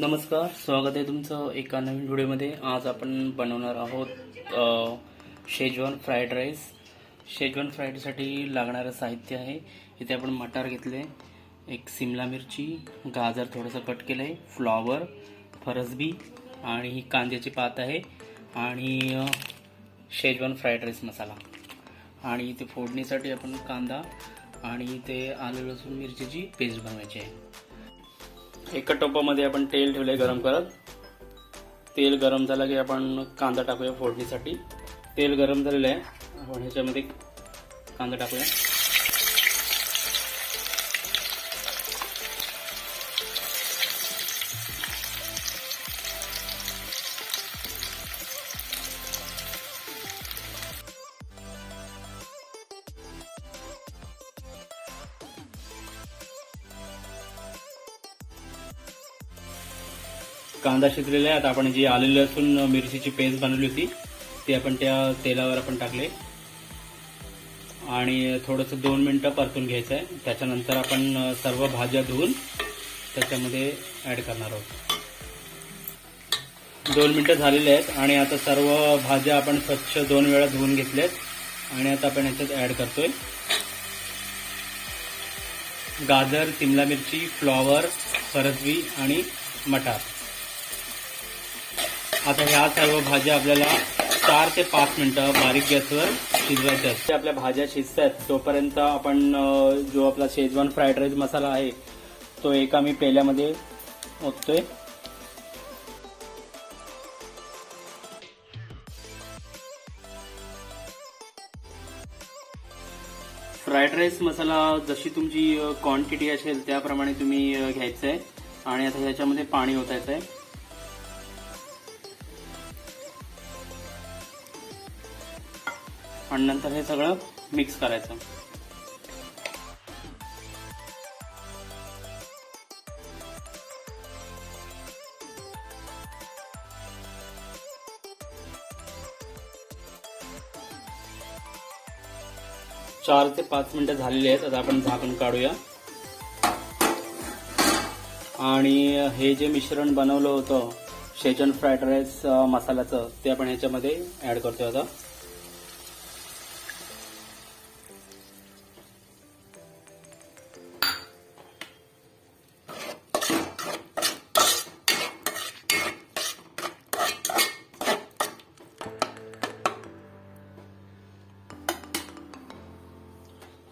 नमस्कार स्वागत आहे तुमचं एका नवीन व्हिडिओमध्ये. आज आपण बनवणार आहोत शेजवान फ्राईड राईस. शेजवान फ्राईडसाठी लागणारं साहित्य आहे. इथे आपण मटार घेतले एक सिमला मिरची गाजर थोडंसं कट केलं आहे फ्लॉवर फरसबी आणि ही कांद्याची पात आहे आणि शेजवान फ्राईड राईस मसाला. आणि इथे फोडणीसाठी आपण कांदा आणि इथे आलं लसूण मिरचीची पेस्ट बनवायची आहे. एका टोपामध्ये आपण तेल ठेवले गरम करत. तेल गरम झालं की आपण कांदा टाकूया फोडणीसाठी. तेल गरम झालेलं आहे. आपण ह्याच्यामध्ये कांदा टाकूया. कांदा शिजलेला आहे. आता आपण जी आले लसूण मिरचीची पेस्ट बनवली होती ती आपण त्या तेलावर आपण टाकले. आणि थोडंसं दोन मिनटं परतून घ्यायचं आहे. त्याच्यानंतर आपण सर्व भाज्या धुवून त्याच्यामध्ये ॲड करणार आहोत. दोन मिनटं झालेले आहेत आणि आता सर्व भाज्या आपण स्वच्छ दोन वेळा धुवून घेतल्यात आणि आता आपण याच्यात ॲड करतोय. गाजर सिमला मिरची फ्लॉवर फरसबी आणि मटार. आता ह्या सर्व भाज्या आपल्याला चार ते पाच मिनिटं बारीक गॅसवर शिजवायच्या असतात. आपल्या भाज्या शिजतात तोपर्यंत आपण जो आपला शेजवान फ्राईड राईस मसाला आहे तो एका मी पेल्यामध्ये ओततोय. फ्राईड राईस मसाला जशी तुमची क्वांटिटी असेल त्याप्रमाणे तुम्ही घ्यायचं आहे आणि आता ह्याच्यामध्ये पाणी ओतायचं आहे आणि नंतर हे सगळं मिक्स करायचं. चार ते पाच मिनिटं झालेली आहेत आता आपण झाकण काढूया. आणि हे जे मिश्रण बनवलं होतं शेजन फ्राईड राईस मसाल्याचं ते आपण ह्याच्यामध्ये ऍड करतोय आता.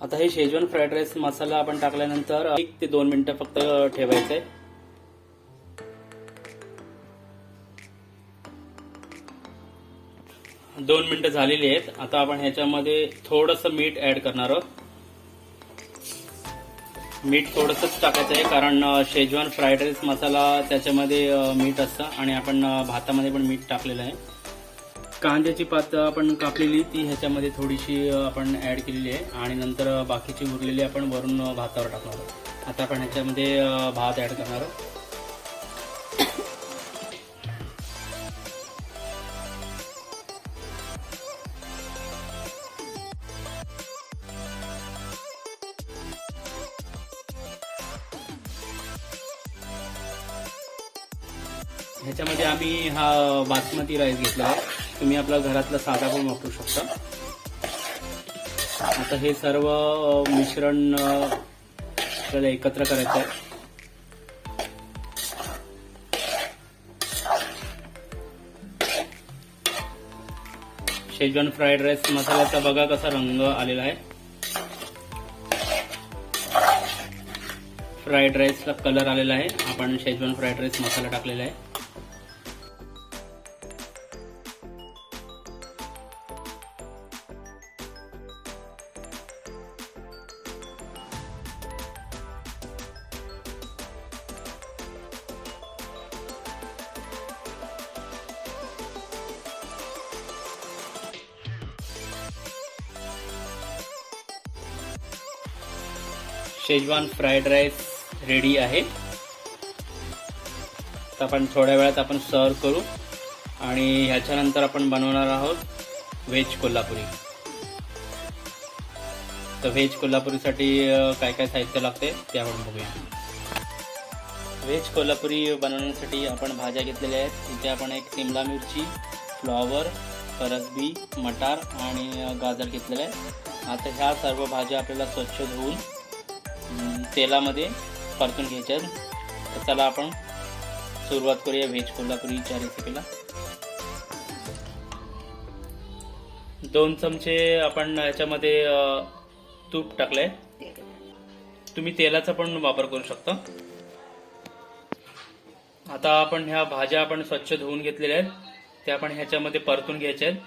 आता हे शेजवान फ्राईड राईस मसाला आपण टाकल्यानंतर एक ते दोन मिनिटं फक्त ठेवायचंय. दोन मिनिटं झालेली आहेत. आता आपण ह्याच्यामध्ये थोडंसं मीठ ऍड करणार आहोत. मीठ थोडंसंच टाकायचं आहे कारण शेजवान फ्राईड राईस मसाला त्याच्यामध्ये मीठ असतं आणि आपण भातामध्ये पण मीठ टाकलेलं आहे. कांद्याची पात आपण कापलेली ती ह्याच्यामध्ये थोडीशी आपण ऍड केलेली आहे. आणि नंतर बाकीची उरलेली आपण वरून भातावर टाकणार आहोत. आता आपण ह्याच्यामध्ये भात ऍड करणार आहोत. ह्याच्यामध्ये आम्ही हा बासमती राईस घेतला आहे. तुम्ही आपला घरातला साधा पण वापरू शकता. आता हे सर्व मिश्रण आपल्याला एकत्र करायचं आहे. शेजवान फ्राईड राईस मसाल्याचा बघा कसा रंग आलेला आहे. फ्राईड राईसला कलर आलेला आहे. आपण शेजवान फ्राईड राईस मसाला टाकलेला आहे. शेजवान फ्राईड राईस रेडी आहे. तर आपण थोड्या वेळात आपण सर्व करू. आणि ह्याच्यानंतर आपण बनवणार आहोत व्हेज कोल्हापुरी. तर व्हेज कोल्हापुरीसाठी काय काय साहित्य लागते ते आपण बघूया. व्हेज कोल्हापुरी बनवण्यासाठी आपण भाज्या घेतलेल्या आहेत. तिथे आपण एक सिमला मिरची फ्लॉवर फरसबी मटार आणि गाजर घेतलेलं आहे. आता ह्या सर्व भाज्या आपल्याला स्वच्छ धुवून तेलामध्ये परतून घ्यायच्या आहेत. तर चला आपण सुरुवात करूया व्हेज कोल्हापुरीच्या रेसिपीला दोन चमचे आपण ह्याच्यामध्ये तूप टाकलंय. तुम्ही तेलाचा पण वापर करू शकता. आता आपण ह्या भाज्या आपण स्वच्छ धुवून घेतलेल्या आहेत. त्या आपण ह्याच्यामध्ये परतून घ्यायच्या आहेत.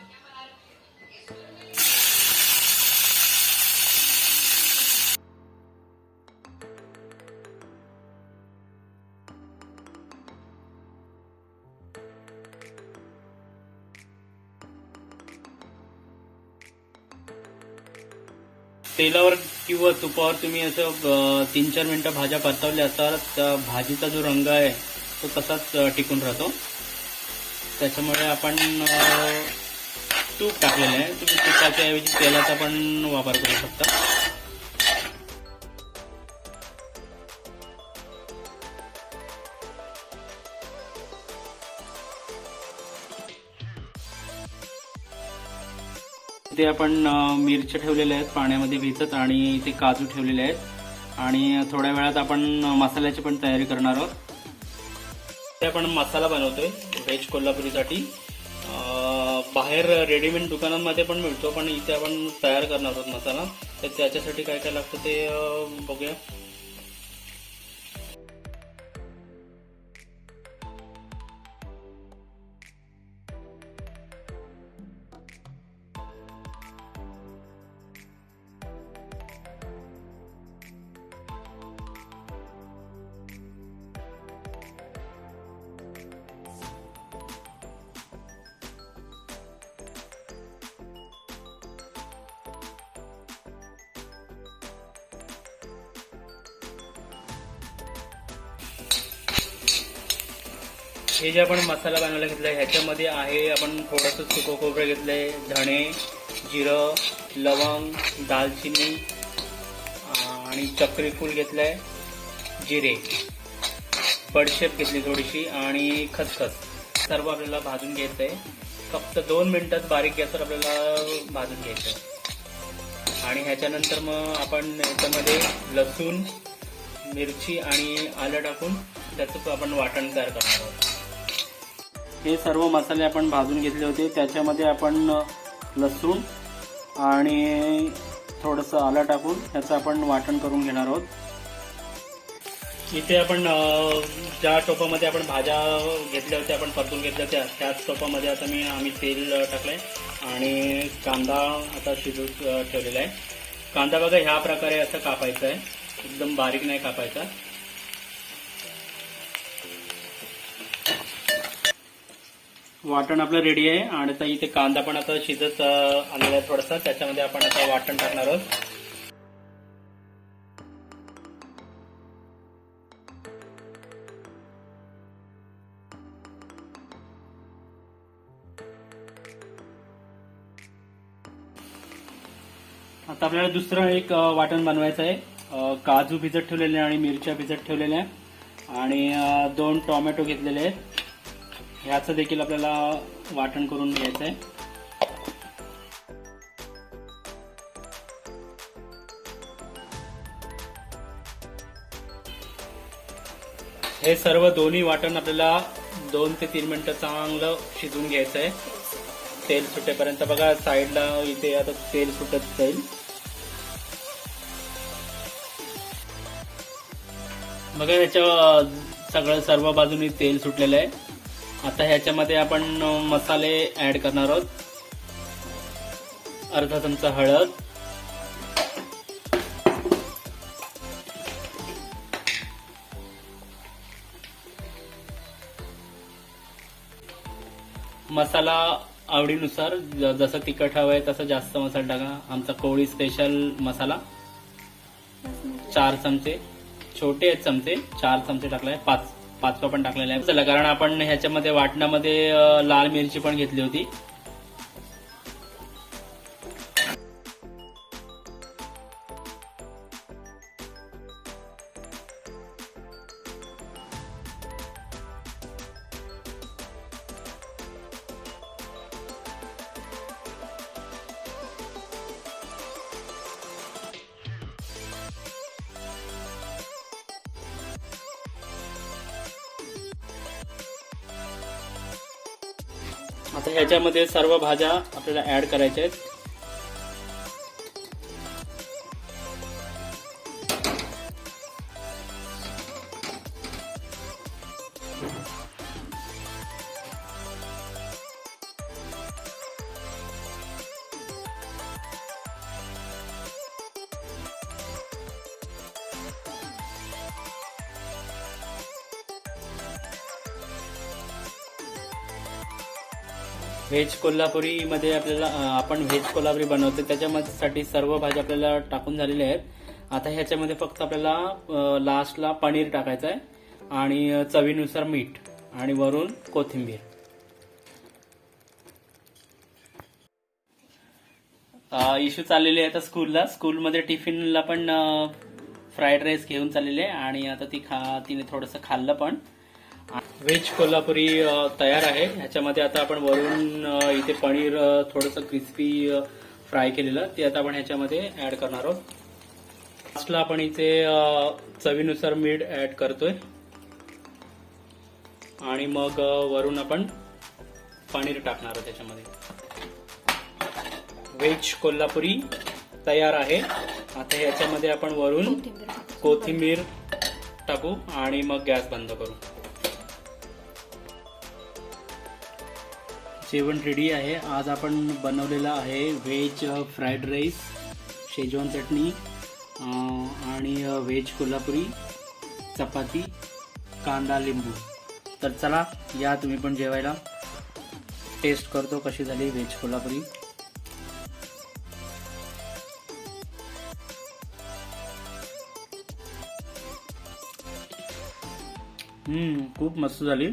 तेलावर किंवा तुपावर तुम्ही असं तीन चार मिनटं भाज्या परतवल्या तर त्या भाजीचा जो रंग आहे तो तसाच टिकून राहतो. त्याच्यामुळे आपण तूप टाकलेलं आहे. तुम्ही तुपाच्या ऐवजी तेलाचा पण वापर करू शकता. इथे आपण मिरच्या ठेवलेल्या आहेत पाण्यामध्ये भिजत आणि इथे काजू ठेवलेले आहेत. आणि थोड्या वेळात आपण मसाल्याची पण तयारी करणार आहोत. ते आपण मसाला बनवतोय व्हेज कोल्हापुरीसाठी. बाहेर रेडीमेड दुकानांमध्ये पण मिळतो पण इथे आपण तयार करणार आहोत मसाला. तर त्याच्यासाठी काय काय लागतं ते बघूया. हे जे आपण मसाला बनवायला आहे ह्याच्यामध्ये आहे आपण थोडंसं सुकं खोबरं आहे धणे जिरं लवंग दालचिनी आणि चक्रीफूल घेतलं आहे जिरे. बडशेप घेतली थोडीशी आणि खसखस. सर्व आपल्याला भाजून घ्यायचं आहे फक्त दोन मिनटात बारीक गॅसवर आपल्याला भाजून घ्यायचं आहे आणि ह्याच्यानंतर मग आपण ह्याच्यामध्ये लसूण मिरची आणि आलं टाकून त्याचं आपण वाटण तयार करणार आहोत. हे सर्व मसाले आपण भाजून घेतले होते. त्याच्यामध्ये आपण लसूण आणि थोडंसं आलं टाकून त्याचं आपण वाटण करून घेणार आहोत. इथे आपण ज्या टोपामध्ये आपण भाज्या घेतल्या होत्या आपण परतून घेतल्या होत्या त्याच टोपामध्ये आता मी आम्ही तेल टाकलं टाकलंय आणि कांदा आता शिजू ठेवलेला आहे. कांदा बघा ह्या प्रकारे असं कापायचं आहे एकदम बारीक नाही कापायचा. वाटण आपलं रेडी आहे. आणि आता इथे कांदा पण आता शिजत आलेला आहे थोडासा. त्याच्यामध्ये आपण आता वाटण टाकणार आहोत. आता आपल्याला दुसरं एक वाटण बनवायचं आहे. काजू भिजत ठेवलेले आणि मिरच्या भिजत ठेवलेल्या. आणि दोन टोमॅटो घेतलेले आहेत. ह्याचं देखील आपल्याला वाटण करून घ्यायचं आहे. हे सर्व दोन्ही वाटण आपल्याला दोन ते तीन मिनिटं चांगलं शिजवून घ्यायचं आहे. तेल सुटेपर्यंत बघा साईडला इथे आता तेल सुटत जाईल. बघा याच्या सगळं सर्व बाजूनी तेल सुटलेलं आहे. आता ह्याच्यामध्ये आपण मसाले ऍड करणार आहोत. अर्धा चमचा हळद. मसाला आवडीनुसार जसं तिखट हवं आहे तसं जास्त मसाला टाका. आमचा कोळी स्पेशल मसाला. चार चमचे. छोटे आहेत चमचे. चार चमचे टाकले आहे पाच. पाचवा पण टाकलेला आहे. चला कारण आपण ह्याच्यामध्ये वाटणामध्ये लाल मिरची पण घेतली होती. आता ह्याच्यामध्ये सर्व भाज्या आपल्याला ऍड करायच्या आहेत. व्हेज कोल्हापुरीमध्ये आपल्याला आपण व्हेज कोल्हापुरी बनवतो. त्याच्यामध्ये सर्व भाज्या आपल्याला टाकून झालेल्या आहेत. आता ह्याच्यामध्ये फक्त आपल्याला लास्टला पनीर टाकायचं आहे आणि चवीनुसार मीठ आणि वरून कोथिंबीर. इश्यू चाललेले आहे आता स्कूलला. स्कूलमध्ये टिफिनला पण फ्राईड राईस घेऊन चाललेले आहे आणि आता ती खा तिने थोडंसं खाल्लं पण. व्हेज कोल्हापुरी तयार आहे. ह्याच्यामध्ये आता आपण वरून इथे पनीर थोडंसं क्रिस्पी फ्राय केलेलं. ते आता आपण ह्याच्यामध्ये ऍड करणार आहोत. लास्टला आपण इथे चवीनुसार मीठ ऍड करतोय. आणि मग वरून आपण पनीर टाकणार आहोत त्याच्यामध्ये. व्हेज कोल्हापुरी तयार आहे. आता ह्याच्यामध्ये आपण वरून कोथिंबीर टाकू आणि मग गॅस बंद करू. जेवण रेडी आहे. आज आपण बनवलेलं आहे व्हेज फ्राईड राईस शेजवान चटणी आणि व्हेज कोल्हापुरी चपाती कांदा लिंबू. तर चला या तुम्ही पण जेवायला. टेस्ट करतो कशी झाली व्हेज कोल्हापुरी. खूप मस्त झाली.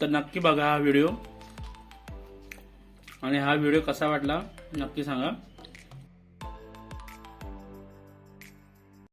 तर नक्की बघा हा व्हिडिओ. आणि हा व्हिडिओ कसा वाटला नक्की सांगा.